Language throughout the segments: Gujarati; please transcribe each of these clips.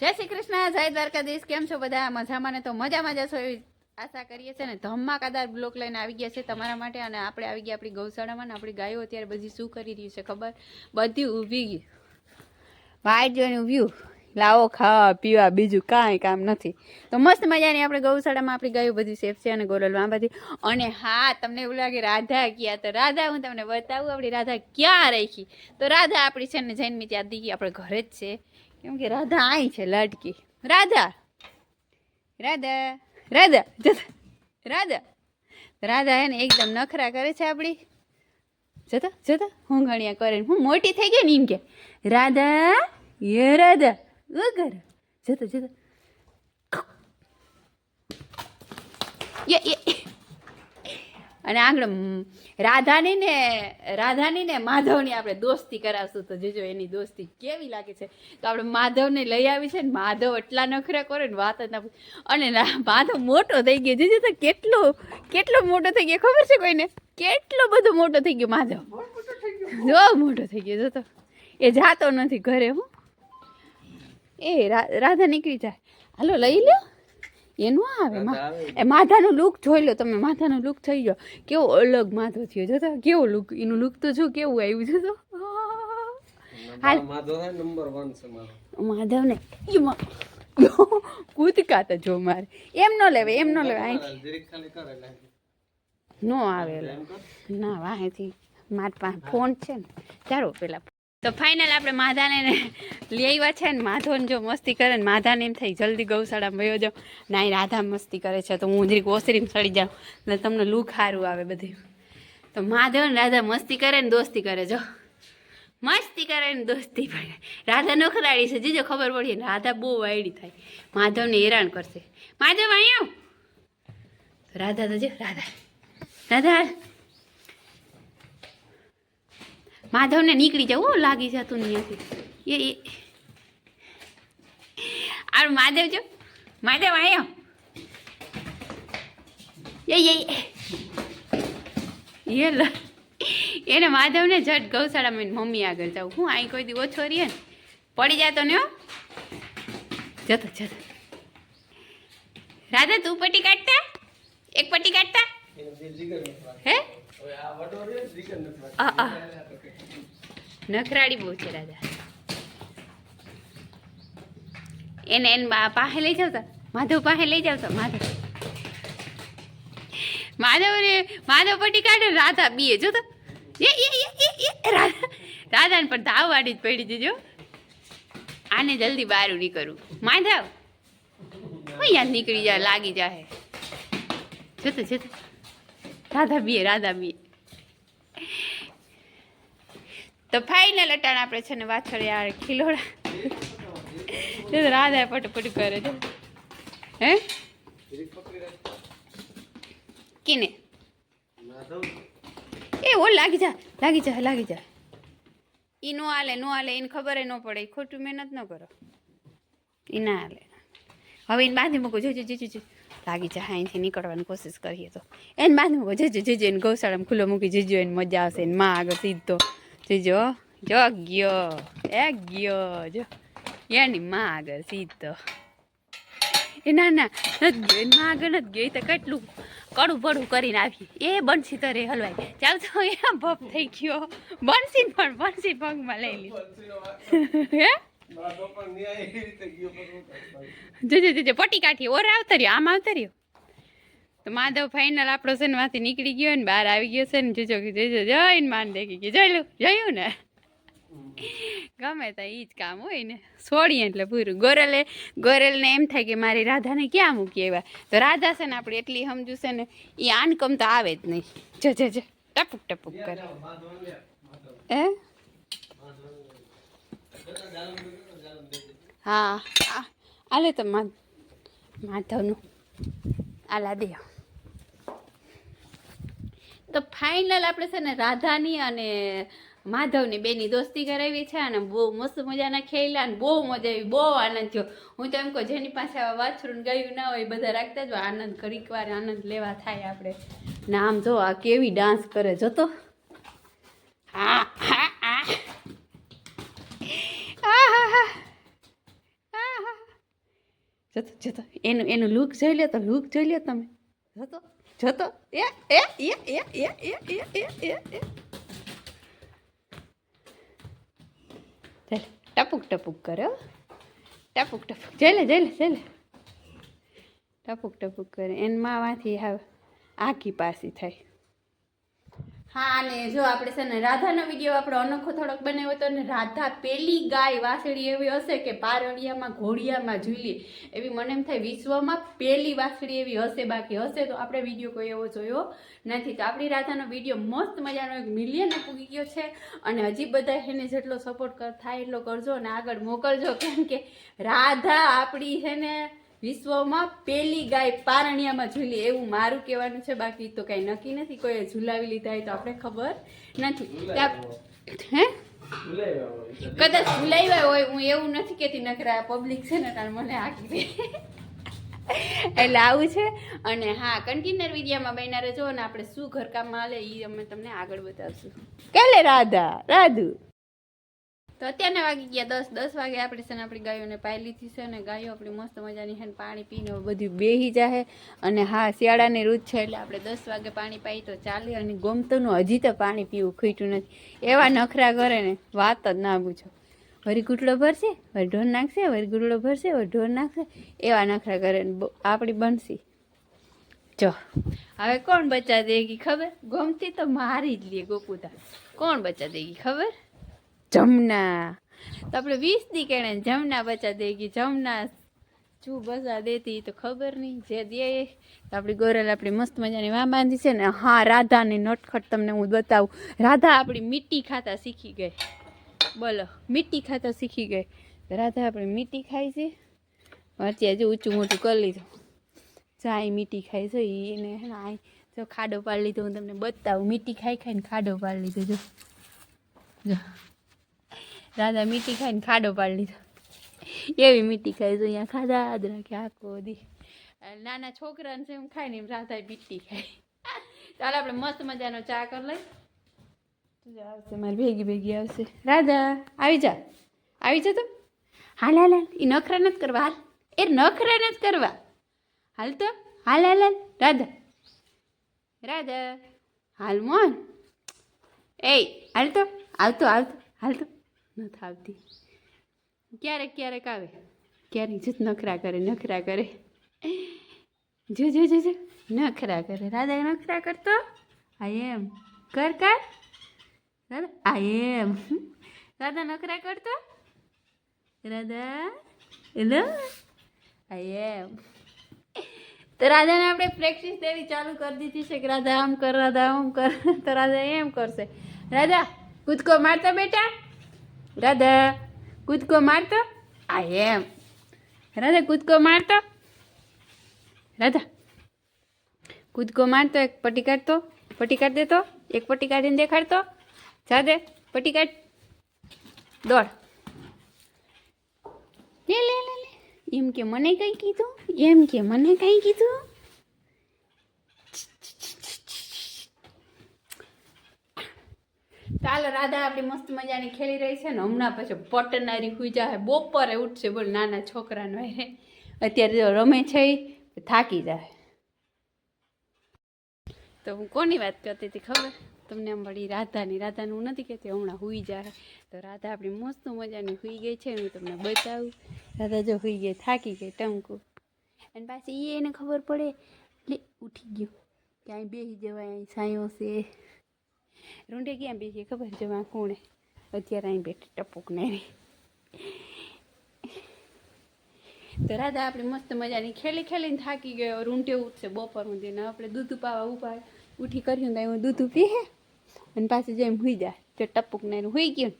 જય શ્રી કૃષ્ણ, જય દ્વારકાધીશ, કેમ છો બધા? મજામાં ને? તો મજામાં જશો એવી આશા કરીએ છીએ ને? ધમાકાદાર બ્લોક લઈને આવી ગયા છે તમારા માટે અને આપણે આવી ગયા આપણી ગૌશાળામાં આપણી ગાયો અત્યારે બધી શું કરી રહી છે ખબર? બધી ઊભી ગઈ. ભાઈ જોઈને ઊભ્યું લાવો, ખાવા, પીવા, બીજું કાંઈ કામ નથી. તો મસ્ત મજાની આપણે ગૌશાળામાં આપણી ગાયો બધી સેફ છે અને ગોરલમાં બધી. અને હા, તમને એવું લાગે રાધા ક્યાં? તો રાધા, હું તમને બતાવું, આપણી રાધા ક્યાં રાખી તો રાધા આપણી છે ને જૈનમી ત્યાં દીકી આપણે ઘરે જ છે. કેમ કે રાધા અહીં છે લાડકી. રાધા. રાધા. રાધા. રાધા. રાધા એને એકદમ નખરા કરે છે આપણી જતા જતા ઘણીયા કરે હું મોટી થઈ ગઈ ને એમ કે, રાધા યે રાધા. વગર જતા જતા અને આગળ રાધાની ને રાધાની ને માધવની આપણે દોસ્તી કરાવશું. તો જોજો એની દોસ્તી કેવી લાગે છે. તો આપણે માધવને લઈ આવી છે ને, માધવ એટલા નખરા કરે ને, વાત જ ના. અને માધવ મોટો થઈ ગયો. જોજો તો કેટલો કેટલો મોટો થઈ ગયો. ખબર છે કોઈને? કેટલો બધો મોટો થઈ ગયો માધવ. જો મોટો થઈ ગયો જો તો એ જાતો નથી ઘરે, હું. એ રાધા નીકળી જાય. હાલો, લઈ લ્યો. એનું આવે મા- એ માથાનો લુક જોઈ લો તમે માથાનો લુક થઈ ગયો. કેવો અલગ માથો થયો. જોતા કેવો લુક એનું લુક તો જો કેવું આવ્યું. છે તો હાલ. માધવ નંબર વન છે મારો. માધવ ને કૂદકા તો જો મારે. એમ ન લેવે એમ ન લેવે અહીંથી ન આવે. ના વાહેથી મારી પાસે ફોન છે ને ચાલો પેલા તો ફાઇનલ આપણે માધાને લઈ આવ્યા છે ને, માધવને જો મસ્તી કરે ને, માધાને એમ થઈ જલ્દી ગૌશાળામાં વયો જાઉં ના, એ રાધા મસ્તી કરે છે, તો હું જરીક ઓસરીમાં સડી જાઉં એટલે તમને લુક સારું આવે બધી. તો માધવ ને રાધા મસ્તી કરે ને, દોસ્તી કરે, જો. મસ્તી કરે ને, દોસ્તી પડે રાધા નખરાડી છે, જીજો ખબર પડી રાધા બહુ વાયડી થાય. માધવને હેરાન કરશે. માધવ, અહીંયા રાધા તો જો, રાધા. રાધા. માધવને નીકળી જવું લાગી જતું અહીંયાથી એ આ માધવ જો. માધવ, આયો. એ લ. એને માધવને જટ ગૌશાળામાં મમ્મી આગળ જાઉં. હું અહીં કોઈ દી ઓછો રહીએ ને, પડી જાતો ને જતો જતો. રાધા, તું પટ્ટી કાઢતા? એક પટ્ટી કાઢતા? હે? નખરાડી બહુ છે રાજા. એને એને પાસે લઈ જાવ માધવ પાસે લઈ જાવ માધવ માધવ. રે માધવ પટી કાઢે રાધા બીએ જો તો. રાધા. રાધાને પણ ધાવ વાડી જ પડી દીજો આને જલ્દી બહાર નીકળવું. માધવ. યાદ નીકળી જાય લાગી જાય જતો જતો રાધા બીએ રાધા બીએ તો ફાઇનલ અટાણ આપણે છે ને વાછળ યાર ખીલોડા. રાધા પટપટ કરે છે. હે? કિને? એ ઓ લાગી જા લાગી જા લાગી જા. ઈ નો આલે નો આલે એને ખબર ન પડે. ખોટું મહેનત ન કરો. ઈ ના આલે હવે એને બાંધી મૂકો. જોજો જોજો જો. લાગી છે અહીંથી નીકળવાની કોશિશ કરીએ તો. એને બાંધી મૂકો જજો, જોજો, એને ગૌશાળામાં ખુલ્લો મૂકી જોજો, એને મજા આવશે, એને માં આગળ સીધો. જજો જો ગયો એ ગયો જો એની માં આગળ સીધો. એ ના ના, નથી ગયો, એની માં આગળ નથી ગયો, એ તો કેટલું કડું પડું કરીને આવી. એ બનશી તો રે હલવાઈ. ચાલ, તો એ ભપ થઈ ગયો. બનશી પણ, બનશી પગમાં લઈ લીધું. હે? પટી. જોજો જોજો પટ્ટી કાઢી ઓર આવતા રહ્યો આમ આવતર્યો. તો માધવ ફાઇનલ આપણો છે ને માંથી નીકળી ગયો ને બહાર આવી ગયો છે ને જોજો જોજો જઈને માન દેખી ગયો. જોઈ લો જોયું ને? ગમે તો એ જ કામ હોય ને. છોડીએ એટલે પૂરું. ગોરલે ગોરલને એમ થાય કે મારી રાધાને ક્યાં મૂકી એવા તો રાધા છે ને આપણે એટલી સમજુ છે ને એ આનકમ તો આવે જ નહીં. જો જો જો ટપુક ટપુક કરે. એ હે જતા જાલમ દેજો, જાલમ દેજો. હા. આલે તો માધવનું. આલા દે. તો ફાઇનલ આપણે છે ને રાધાની અને માધવની બેની દોસ્તી કરાવી છે અને બહુ મસ્ત મજાના ખેલા અને બહુ મજા આવી, બહુ આનંદ થયો. હું તો એમ કહું, જેની પાસે આવા વાછરું ગયું ના હોય બધા રાખતા જ આનંદ ઘડીક વાર આનંદ લેવા થાય આપણે. ને આમ જો આ કેવી ડાન્સ કરે, જતો? હા હા આ જતો જતો. એનું એનું લુક જોઈ લો તો લુક જોઈ લો તમે. જતો જતો. એ એ એ એ એ એ એ એ ચાલ, ટપુક ટપુક કરે. ટપુક ટપુક. જઈ લે જઈ લે જઈ લે. ટપુક ટપુક કરે. એન હવે આખી પાસી થાય હા, અને જો આપણે છે ને રાધાનો વીડિયો આપણો અનોખો થોડોક બનાવ્યો હતો ને, રાધા પેલી ગાય વાસળી એવી હશે કે પારળિયામાં ઘોડિયામાં ઝૂલી. એવી મને એમ થાય વિશ્વમાં પેલી વાસળી એવી હશે, બાકી હશે તો આપણે વીડિયો કોઈ એવો જોયો નથી. તો આપણી રાધાનો વીડિયો મસ્ત મજાનો એક મિલિયન પૂગી ગયો છે અને હજી બધા એને જેટલો સપોર્ટ થાય એટલો કરજો અને આગળ મોકલજો. કેમ કે રાધા આપણી છે ને વિશ્વમાં પેલી ગાય પારણિયામાં ઝૂલી એવું મારું કહેવાનું છે. બાકી તો કાંઈ નક્કી નથી. કોઈએ ઝૂલાવી લીધા હોય તો આપણે ખબર નથી. કે હે? કદાચ ઝૂલાવ્યા હોય હું એવું નથી કહેતી નકરા પબ્લિક છે ને તાર મને આખી દે. એટલે આવું છે. અને હા કન્ટેનર વિડીયામાં બન્યા રજો અને આપણે શું ઘરકામમાં હાલે એ અમે તમને આગળ બતાવશું. કાલે રાધા? રાધુ? તો અત્યારના વાગી ગયા દસ. દસ વાગે આપણે છે ને આપણી ગાયોને પાઈ લીધી છે અને ગાયો આપણી મસ્ત મજાની છે ને પાણી પીને બધું બેહી જાહે. અને હા, શિયાળાની ઋત છે એટલે આપણે દસ વાગે પાણી પાઈ તો ચાલે અને ગમતુંનું હજી તો પાણી પીવું ખૂટ્યું નથી. એવા નખરા કરે ને વાત જ ના પૂછો. વરી ગુટડો ભરશે, વરી ઢોર નાખશે, વરી ગુટડો ભરશે, વરી ઢોર નાખશે. એવા નખરા કરે ને આપણી બનશી. જો, હવે કોણ બચા દેગી ખબર? ગમતી તો મારી જ લે ગોપુતા કોણ બચા દેગી ખબર? જમના. તો આપણે વીસ દી કેણે જમના બચા દેગી જમના શું બચા દેતી તો ખબર નહીં જે દે. તો આપણી ગોરલ આપણી મસ્ત મજાની વા બાંધી છે ને. હા, રાધાની નટખટ તમને હું બતાવું. રાધા આપણી મીઠી ખાતા શીખી ગઈ. બોલો, મીઠી ખાતા શીખી ગઈ. રાધા આપણી મીઠી ખાય છે. અત્યારે જો ઊંચું મોટું કરી લીધું. જાય મીઠી ખાય છે. એને આય જો ખાડો પાડી લીધો હું તમને બતાવું. મીઠી ખાઈ ખાઈને ખાડો પાડી લીધો. જો. જો. રાધા મીઠી ખાઈને ખાડો પાડી લીધો. એવી મીઠી ખાઈ તો અહીંયા ખાધા જ રાખે આખો અને નાના છોકરાને છે એમ ખાય ને એમ રાધા મીઠી ખાય ચાલો આપણે મસ્ત મજાનો ચા કરી લઈ. આવશે, મારી ભેગી ભેગી આવશે. રાધા, આવી જા. આવી જા તો. હાલ હાલ હાલ. એ નખરા નથી કરવા. હાલ. એ નખરા નથી કરવા. હાલ તો. હાલ હાલ હાલ. રાધા. રાધા. હાલ મોન એ, હાલ તો. આવતો આવતો. હાલ તો. નથી આવતી ક્યારેક ક્યારેક આવે. ક્યારેક જ નખરા કરે નખરા કરે. જો જો જો જો. નખરા કરે. રાધા, નખરા કરતો? આ એમ. કર કર. રાધા આ એમ. રાધા, નખરા કરતો? રાધા, હેલો. આ એમ. તો રાધાને આપણે પ્રેક્ટિસ દેવી ચાલુ કરી દીધી છે કે રાધા આમ કર, રાધા આમ કર. તો રાધા એમ કરશે. રાધા, કૂદકો મારતા બેટા? રાધા કૂદકો મારતો? આ એમ. રાધા કૂદકો મારતો? રાધા. કૂદકો મારતો એક પટ્ટી કાઢતો પટ્ટી કાઢ દેતો એક પટ્ટી કાઢીને દેખાડતો. જા દે પટ્ટી કાઢ. દોડ. લે લે લે લે. એમ કે મને કંઈ કીધું? એમ કે મને કંઈ કીધું? ચાલો, રાધા આપણી મસ્ત મજાની ખેલી રહી છે ને હમણાં પછી પટનારી હુઈ જાય બપોરે ઉઠશે, બોલ, નાના છોકરાનો હે અત્યારે રમે છે થાકી જાય તો હું કોની વાત કરતી હતી ખબર? તમને આમ વળી રાધાની, રાધાનું હું નથી કહેતી, હમણાં હુઈ જાય તો રાધા આપણી મસ્ત મજાની હુઈ ગઈ છે, હું તમને બતાવું. રાધા જો હુઈ ગઈ, થાકી ગઈ, ટંકુ. અને પાછી એને ખબર પડે એટલે ઉઠી ગયો. ક્યાંય બેસી જવાય, અહીં સાયો છે. રૂંઢે ક્યાં બેસીએ ખબર છે આ કોણે? અત્યારે અહીં બેઠી ટપુક ને તો રાધા, આપણે મસ્ત મજાની ખેલી ખેલીને થાકી ગયો. રૂંઢે ઉઠશે બપોર સુધી ને આપણે દૂધ પાવા ઊભા ઉઠી કર્યું તો હું દૂધ પીએ અને પાછી જેમ હુઈ જાય, તો ટપુક ને હુઈ ગયું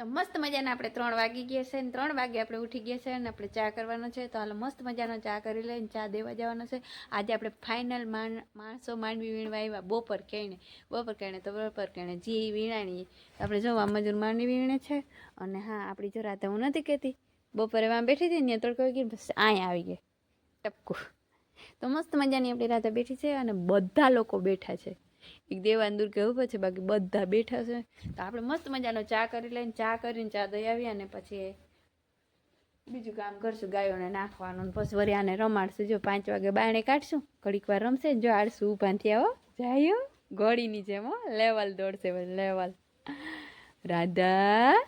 તો મસ્ત મજાના આપણે ત્રણ વાગી ગયા છે ને ત્રણ વાગે આપણે ઉઠી ગયા છે અને આપણે ચા કરવાનો છે. તો હાલ મસ્ત મજાનો ચા કરી લઈને ચા દેવા જવાનો છે. આજે આપણે ફાઇનલ માણ, માણસો માંડવી વીણવા આવ્યા બપોર કહીને બપોર કહીને તો બપોર કહીને જે વીણાણીએ. આપણે જો મજૂર માંડવી વીણે છે. અને હા, આપણી જો રાતે હું નથી કહેતી. બપોરે વાં બેઠી હતી ને તડકો ગઈ બસ અહીંયા આવી ગઈ ટપકું. તો મસ્ત મજાની આપણી રાતે બેઠી છે અને બધા લોકો બેઠા છે. એક દેવાન દૂર કે ઊભો છે બાકી બધા બેઠા છે. તો આપણે મસ્ત મજાનો ચા કરી લઈને, ચા કરીને ચા દઈ આવ્યા ને પછી બીજું કામ કરશું, ગાયોને નાખવાનું પછી વળી આને રમાડશું. જો પાંચ વાગે બાણે કાઢશું, ઘડીક વાર રમશે જો આડશું ઊભા આવો જાયો જાય. ઘોડીની જેમ હો. લેવલ દોડશે લેવલ. રાધા.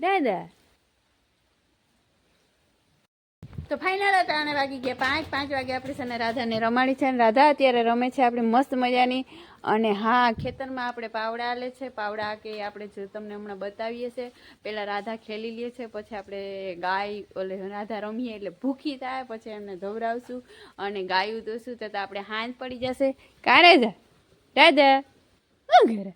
રાધા. તો ફાઇનલ ત્રણે વાગી ગયા પાંચ. પાંચ વાગે આપણે છે ને રાધાને રમાડી છે અને રાધા અત્યારે રમે છે આપણે મસ્ત મજાની. અને હા, ખેતરમાં આપણે પાવડા આલે છે. પાવડા કે આપણે જો તમને હમણાં બતાવીએ છે પહેલાં રાધા ખેલી લઈએ છે, પછી આપણે ગાય, ઓલે રાધા રમીએ એટલે ભૂખી થાય, પછી એમને ધવરાવશું અને ગાયું દોશું તો આપણે હાંજ પડી જશે. કારે જા. રાધા હું ઘરે?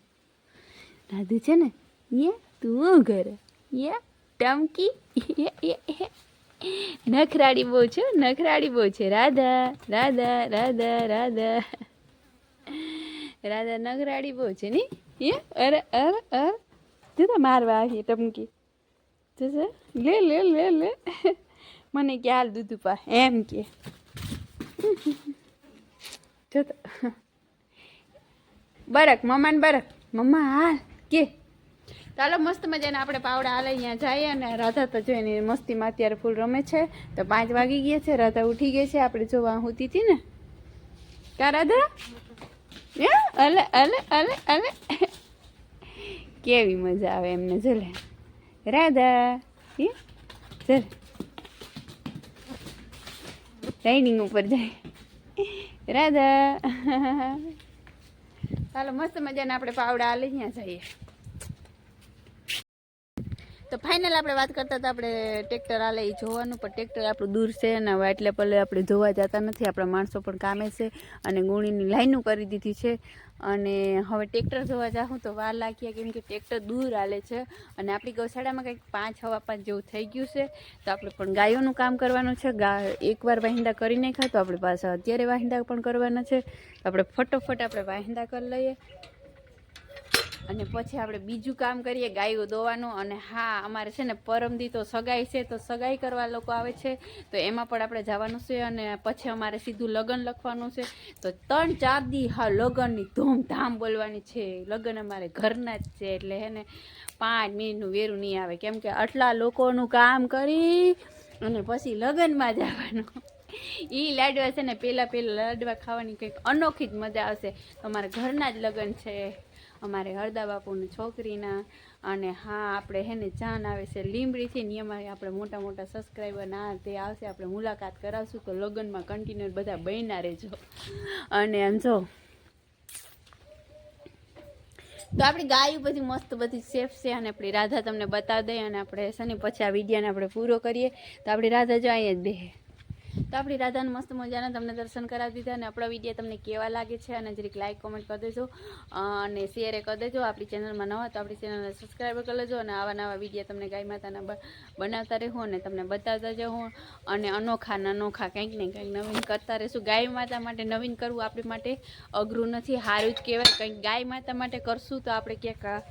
રાધુ છે ને, યે, તું ઘરે? યે, ટમકી? યે યે. નખરાડી બહુ છે નખરાડી બહુ છે. રાધા રાધા રાધા રાધા. રાધા નખરાડી બહુ છે ની હે અરે અરે અરે. જો તો મારવા આવી ટમકી. જો જો, લે લે લે લે. મને કે હાલ દૂધ પા એમ કે. જો બરક મમ્માને બરક. મમ્મા હાલ કે. ચાલો, મસ્ત મજાને આપણે પાવડા હાલે, અહીંયા જઈએ અને રાધા તો જો એની મસ્તીમાં અત્યારે ફૂલ રમે છે. તો પાંચ વાગી ગયા છે, રાધા ઉઠી ગઈ છે. આપણે જોવા હોતી હતી ને. કા રાધા? હે? અલે અલે અલે અલે. કેવી મજા આવે એમને, જલે. રાધા, હે? ચલ રાઇડિંગ ઉપર જાય. રાધા. ચાલો, મસ્ત મજાને આપણે પાવડા હાલે, અહીંયા જઈએ. તો ફાઇનલ આપણે વાત કરતા હતા, આપણે ટ્રેક્ટર આલે એ જોવાનું, પણ ટ્રેક્ટર આપણું દૂર છે અને હવે એટલે પલે આપણે જોવા જતા નથી, આપણા માણસો પણ કામે છે અને ગુણીની લાઈનો કરી દીધી છે. અને હવે ટ્રેક્ટર જોવા જાઉં તો વાર લાગીએ કેમ કે ટ્રેક્ટર દૂર આલે છે અને આપણી ગૌશાળામાં કંઈક પાંચ હવા પાંચ જેવું થઈ ગયું છે, તો આપણે પણ ગાયોનું કામ કરવાનું છે. ગા એકવાર વાહિંદા કરી નાખ્યા તો આપણે પાછા અત્યારે વાહિંદા પણ કરવાના છે. આપણે ફટોફટ આપણે વાહિંદા કરી લઈએ. અને પછી આપણે બીજું કામ કરીએ ગાયો દોવાનું અને હા અમારે છે ને પરમદી તો સગાઈ છે તો સગાઈ કરવા લોકો આવે છે. તો એમાં પણ આપણે જવાનું છે અને પછી અમારે સીધું લગ્ન લખવાનું છે. તો ત્રણ ચાર દી હા લગ્નની ધૂમધામ બોલવાની છે. લગ્ન અમારે ઘરના જ છે એટલે હે ને પાંચ મિનિટનું વેરું નહીં આવે. કેમ કે આટલા લોકોનું કામ કરી અને પછી લગ્નમાં જવાનું. એ લાડવા છે ને પહેલાં પહેલાં લાડવા ખાવાની કંઈક અનોખી જ મજા આવશે. અમારા ઘરના જ લગ્ન છે. અમારે હરદા બાપુની છોકરીના અને હા, આપણે હે ને જાન આવે છે લીંબડીથી ને એમાં આપણે મોટા મોટા સબસ્ક્રાઈબર ના તે આવશે. આપણે મુલાકાત કરાવશું તો લગ્નમાં કન્ટિન્યુ બધા બન્યા રહેજો. અને એમ જો, તો આપણી ગાયું બધી મસ્ત બધી સેફ છે અને આપણી રાધા તમને બતાવી દઈએ અને આપણે શનિ પછી આ વિડીયાને આપણે પૂરો કરીએ. તો આપણી રાધા જો અહીંયા જ બેહે. તો આપણી રાધાને મસ્ત મજાના તમને દર્શન કરાવી દીધા અને આપણા વીડિયો તમને કેવા લાગે છે અને જરીક લાઇક કોમેન્ટ કરી દેજો. અને શેર કરી દેજો. આપણી ચેનલમાં નવા તો આપણી ચેનલને સબસ્ક્રાઈબ કરી લેજો અને આવા નવા વીડિયો તમને ગાય માતાના બનાવતા રહેવું અને તમને બતાવતા જવું અને અનોખા ને અનોખા કંઈક ને કંઈક નવીન કરતા રહીશું. ગાય માતા માટે નવીન કરવું આપણી માટે અઘરું નથી. સારું જ કહેવાય. કંઈક ગાય માતા માટે કરશું તો આપણે ક્યાંક